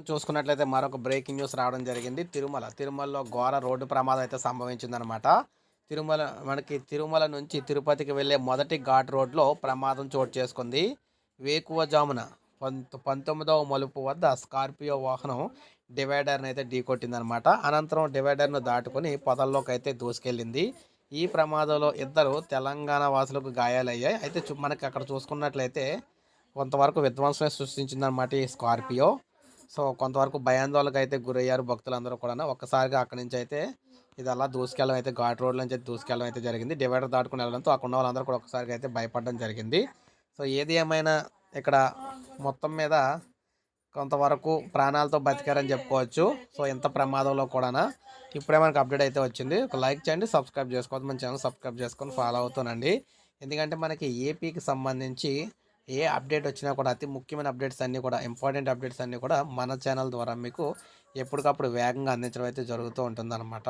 మనం చూసుకున్నట్లయితే మరొక బ్రేకింగ్ న్యూస్ రావడం జరిగింది. తిరుమల తిరుమలలో ఘోర రోడ్డు ప్రమాదం అయితే సంభవించిందనమాట తిరుమల మనకి తిరుమల నుంచి తిరుపతికి వెళ్ళే మొదటి ఘాట్ రోడ్లో ప్రమాదం చోటు చేసుకుంది. వేకువజామున పంత పంతొమ్మిదవ మలుపు వద్ద స్కార్పియో వాహనం డివైడర్ని అయితే ఢీకొట్టిందనమాట అనంతరం డివైడర్ను దాటుకొని పొదల్లోకి అయితే దూసుకెళ్ళింది. ఈ ప్రమాదంలో ఇద్దరు తెలంగాణ వాసులకు గాయాలయ్యాయి. అయితే మనకి అక్కడ చూసుకున్నట్లయితే కొంతవరకు విధ్వంసమే సృష్టించిందనమాట ఈ స్కార్పియో. సో కొంతవరకు భయాందోళనకు అయితే గురయ్యారు భక్తులందరూ కూడా ఒక్కసారిగా అక్కడి నుంచి అయితే ఇది అలా దూసుకెళ్ళడం అయితే ఘాట్ రోడ్ నుంచి అయితే దూసుకెళ్ళడం అయితే జరిగింది. డివైడర్ దాటుకుని వెళ్ళడంతో అక్కడ ఉన్న వాళ్ళందరూ కూడా ఒకసారిగా అయితే భయపడడం జరిగింది. సో ఏది ఏమైనా ఇక్కడ మొత్తం మీద కొంతవరకు ప్రాణాలతో బతికారని చెప్పుకోవచ్చు. సో ఎంత ప్రమాదంలో కూడా ఇప్పుడే మనకు అప్డేట్ అయితే వచ్చింది. ఒక లైక్ చేయండి సబ్స్క్రైబ్ చేసుకోవద్దు. మన ఛానల్ సబ్స్క్రైబ్ చేసుకొని ఫాలో అవుతానండి. ఎందుకంటే మనకి ఏపీకి సంబంధించి ఏ అప్డేట్ వచ్చినా కూడా అతి ముఖ్యమైన అప్డేట్స్ అన్నీ కూడా ఇంపార్టెంట్ అప్డేట్స్ అన్నీ కూడా మన ఛానల్ ద్వారా మీకు ఎప్పటికప్పుడు వేగంగా అందించడం అయితే జరుగుతూ ఉంటుందన్నమాట.